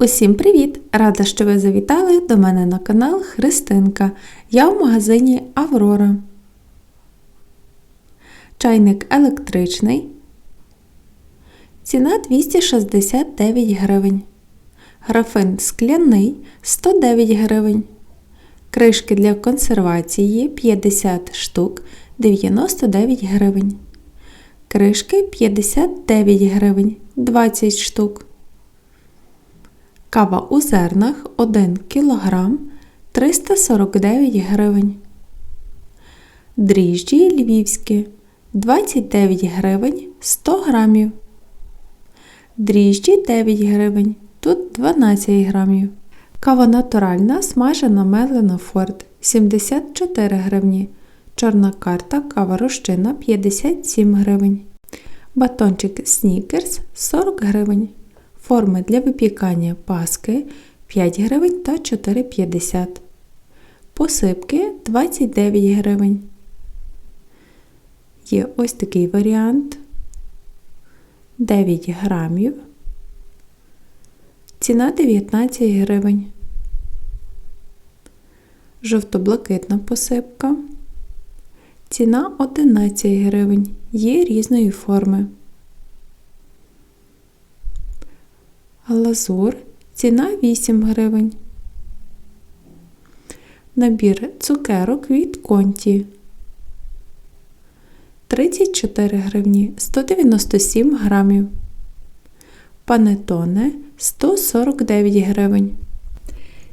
Усім привіт! Рада, що ви завітали до мене на канал Христинка. Я в магазині Аврора. Чайник електричний. Ціна 269 гривень. Графин скляний 109 гривень. Кришки для консервації 50 штук 99 гривень. Кришки 59 гривень 20 штук. Кава у зернах 1 кг 349 гривень. Дріжджі львівські 29 гривень 100 грамів. Дріжджі 9 гривень. Тут 12 грамів. Кава натуральна смажена мелена форт 74 гривні. Чорна карта кава розчина 57 гривень. Батончик снікерс 40 гривень. Форми для випікання паски 5 гривень та 4,50. Посипки 29 гривень. Є ось такий варіант 9 грамів. Ціна 19 гривень. Жовто-блакитна посипка. Ціна 11 гривень. Є різної форми. Глазур. Ціна 8 гривень. Набір цукерок від конті. 34 гривні 197 грамів. Панетоне 149 гривень.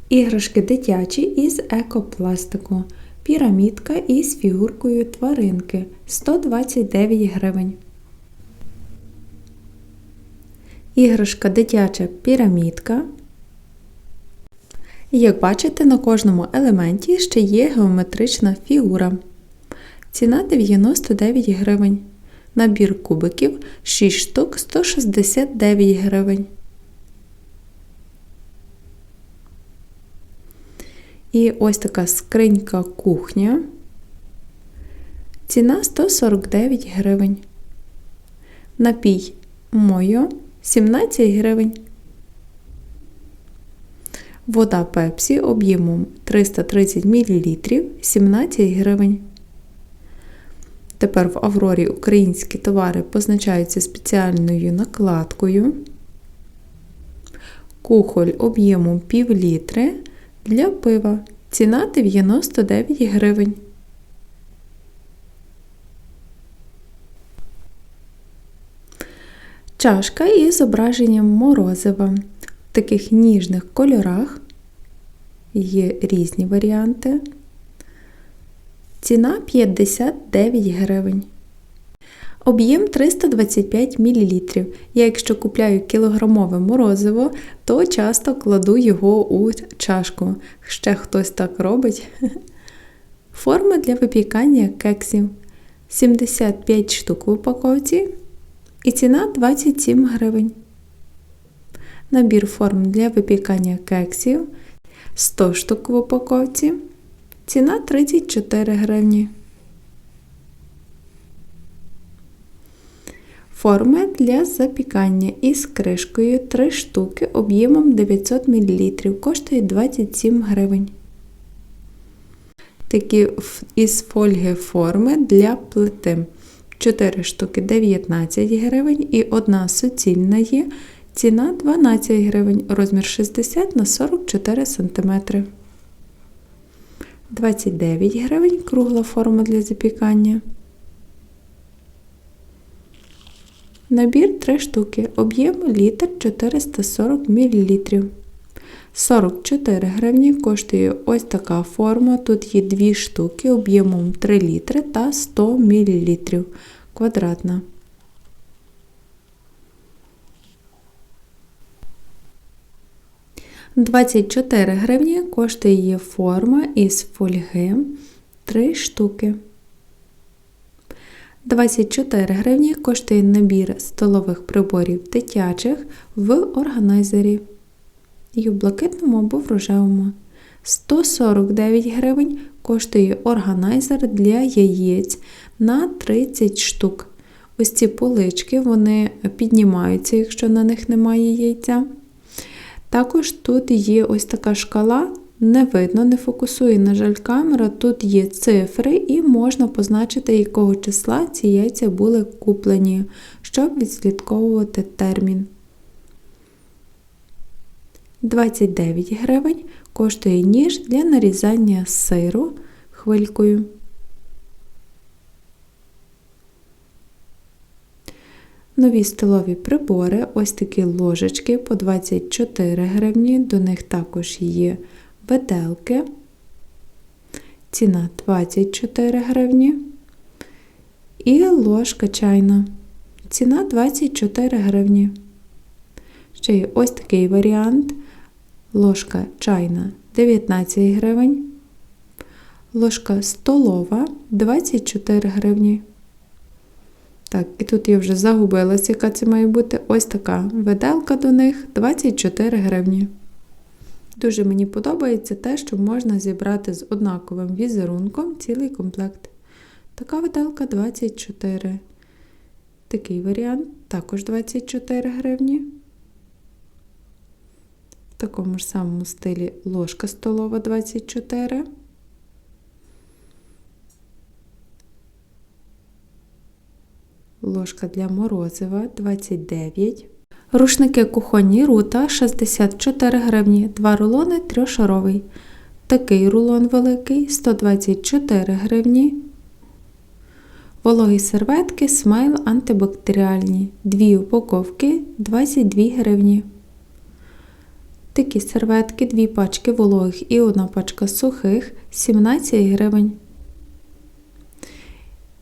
Іграшки дитячі із екопластику. Пірамідка із фігуркою тваринки 129 гривень. Іграшка дитяча пірамідка. Як бачите, на кожному елементі ще є геометрична фігура. Ціна 99 гривень. Набір кубиків 6 штук 169 гривень. І ось така скринька кухня. Ціна 149 гривень. Напій мою 17 гривень. Вода пепсі об'ємом 330 мл 17 гривень. Тепер в Аврорі українські товари позначаються спеціальною накладкою. Кухоль об'ємом пів літри для пива. Ціна 99 гривень. Чашка із зображенням морозива. В таких ніжних кольорах є різні варіанти. Ціна 59 гривень. Об'єм 325 мл. Я, якщо купляю кілограмове морозиво, то часто кладу його у чашку. Ще хтось так робить. Форма для випікання кексів 75 штук в упаковці. І ціна 27 гривень. Набір форм для випікання кексів 100 штук в упаковці. Ціна 34 гривні. Форми для запікання із кришкою 3 штуки об'ємом 900 мл. Коштує 27 гривень. Такі із фольги форми для плити. 4 штуки 19 гривень і одна суцільна є. Ціна 12 гривень, розмір 60 на 44 см. 29 гривень кругла форма для запікання. Набір 3 штуки. Об'єм літр 440 мл. 44 гривні коштує ось така форма. Тут є 2 штуки об'ємом 3 літри та 100 мл квадратна. Двадцять чотири гривні коштує її форма із фольги 3 штуки. 24 гривні коштує набір столових приборів дитячих в органайзері. І в блакитному або в рожевому. 149 гривень коштує органайзер для яєць на 30 штук. Ось ці полички вони піднімаються, якщо на них немає яйця. Також тут є ось така шкала, не видно, не фокусує, на жаль, камера. Тут є цифри, і можна позначити, якого числа ці яйця були куплені, щоб відслідковувати термін. 29 гривень коштує ніж для нарізання сиру хвилькою. Нові столові прибори, ось такі ложечки по 24 гривні, до них також є виделки. Ціна 24 гривні. І ложка чайна. Ціна 24 гривні. Ще є ось такий варіант. Ложка чайна 19 гривень. Ложка столова 24 гривні. Так, і тут я вже загубилася, яка це має бути. Ось така виделка до них 24 гривні. Дуже мені подобається те, що можна зібрати з однаковим візерунком цілий комплект. Така виделка 24. Такий варіант також 24 гривні. В такому ж самому стилі ложка столова 24. Ложка для морозива 29. Рушники кухонні рута 64 гривні, 2 рулони трьошаровий. Такий рулон великий 124 гривні. Вологі серветки смайл антибактеріальні. Дві упаковки 22 гривні. Такі серветки, дві пачки вологих і одна пачка сухих 17 гривень.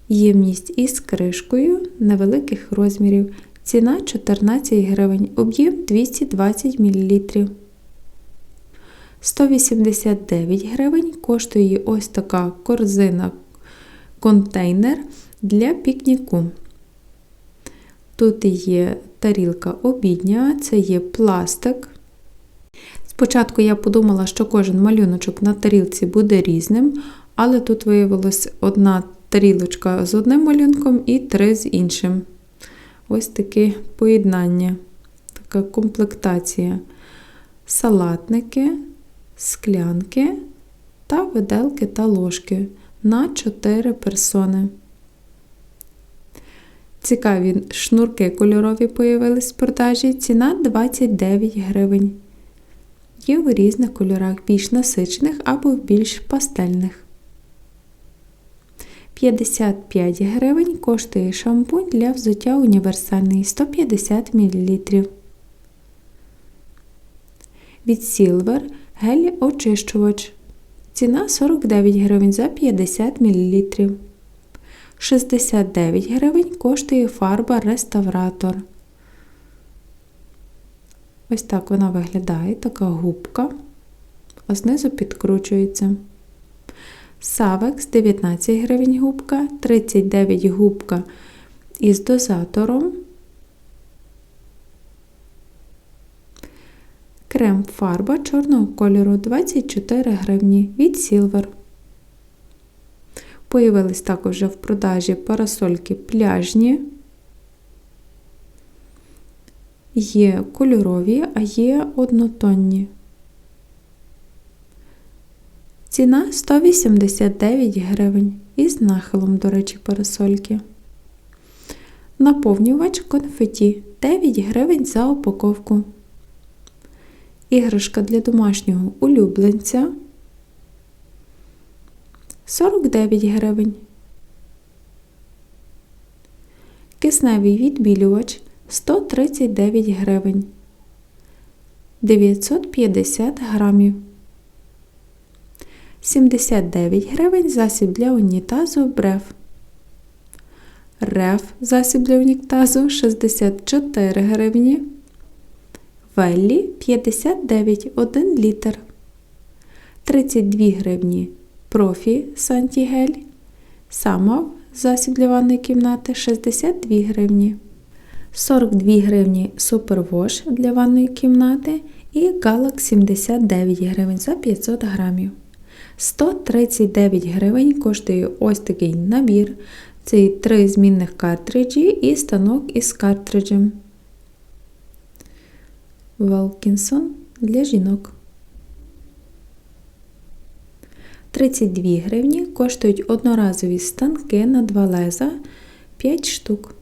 Ємність із кришкою невеликих розмірів. Ціна 14 гривень, об'єм 220 мл. 189 гривень коштує ось така корзина контейнер для пікніку. Тут є тарілка обідня, це є пластик. Спочатку я подумала, що кожен малюночок на тарілці буде різним, але тут виявилось одна тарілочка з одним малюнком і три з іншим. Ось таке поєднання, така комплектація. Салатники, склянки та виделки та ложки на 4 персони. Цікаві шнурки кольорові появились в продажі. Ціна 29 гривень. Є в різних кольорах, більш насичених або більш пастельних. 55 гривень коштує шампунь для взуття універсальний 150 мл. Від Silver гель очищувач. Ціна 49 гривень за 50 мл. 69 гривень коштує фарба реставратор. Ось так вона виглядає, така губка, а знизу підкручується. Савекс 19 гривень губка, 39 губка із дозатором. Крем фарба чорного кольору 24 гривні від Silver. Появились також в продажі парасольки пляжні. Є кольорові, а є однотонні. Ціна 189 гривень із нахилом, до речі, парасольки. Наповнювач конфеті 9 гривень за упаковку. Іграшка для домашнього улюбленця 49 гривень. Кисневий відбілювач 139 гривень. 950 грамів. 79 гривень засіб для унітазу бреф. Реф засіб для унітазу 64 гривні. Веллі 59 1 літр. 32 гривні. Профі Сантігель. Самов засіб для ванної кімнати 62 гривні. 42 гривні супервош для ванної кімнати і галак 79 гривень за 500 грамів. 139 гривень коштує ось такий набір. Це три змінних картриджі і станок із картриджем. Велкінсон для жінок. 32 гривні коштують одноразові станки на два леза 5 штук.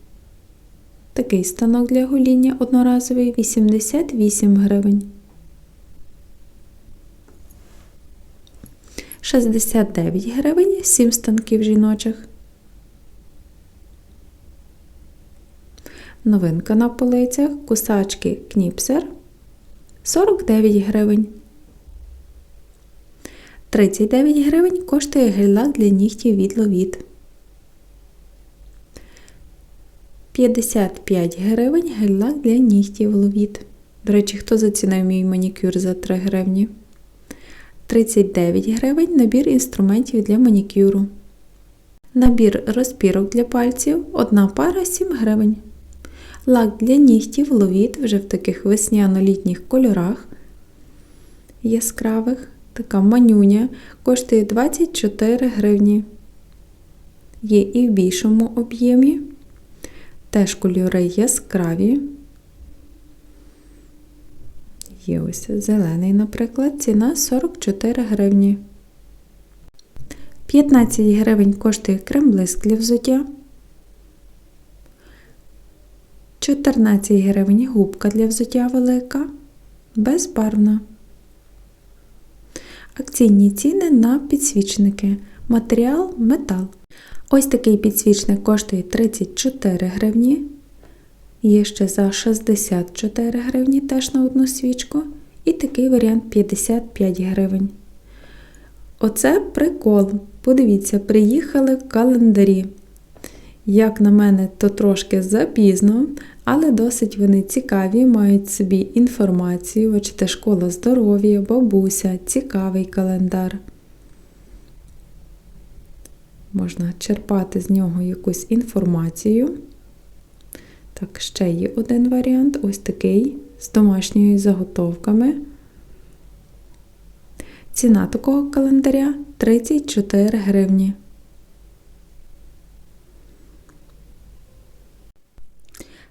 Такий станок для гоління одноразовий 88 гривень. 69 гривень 7 станків жіночих. Новинка на полицях кусачки Кніпсер 49 гривень. 39 гривень коштує гель-лак для нігтів від Ловіт. 55 гривень гель-лак для нігтів Ловіт. До речі, хто зацінив мій манікюр за 3 гривні? 39 гривень набір інструментів для манікюру. Набір розпірок для пальців одна пара 7 гривень. Лак для нігтів ловіт вже в таких весняно-літніх кольорах яскравих. Така манюня коштує 24 гривні. Є і в більшому об'ємі. Теж кольори яскраві. Є ось зелений, наприклад, ціна 44 гривні. 15 гривень коштує крем-блиск для взуття. 14 гривень губка для взуття велика, безбарвна. Акційні ціни на підсвічники. Матеріал метал. Ось такий підсвічник коштує 34 гривні. Є ще за 64 гривні теж на одну свічку. І такий варіант 55 гривень. Оце прикол. Подивіться, приїхали календарі. Як на мене, то трошки запізно, але досить вони цікаві, мають собі інформацію, бачите, школа здоров'я, бабуся, цікавий календар. Можна черпати з нього якусь інформацію. Так, ще є один варіант, ось такий, з домашніми заготовками. Ціна такого календаря 34 гривні.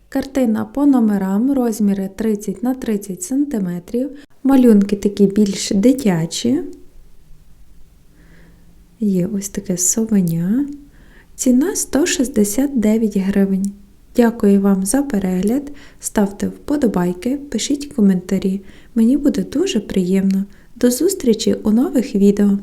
Картина по номерам, розміри 30 на 30 см. Малюнки такі більш дитячі. Є ось таке совеня. Ціна 169 гривень. Дякую вам за перегляд. Ставте вподобайки, пишіть коментарі. Мені буде дуже приємно. До зустрічі у нових відео!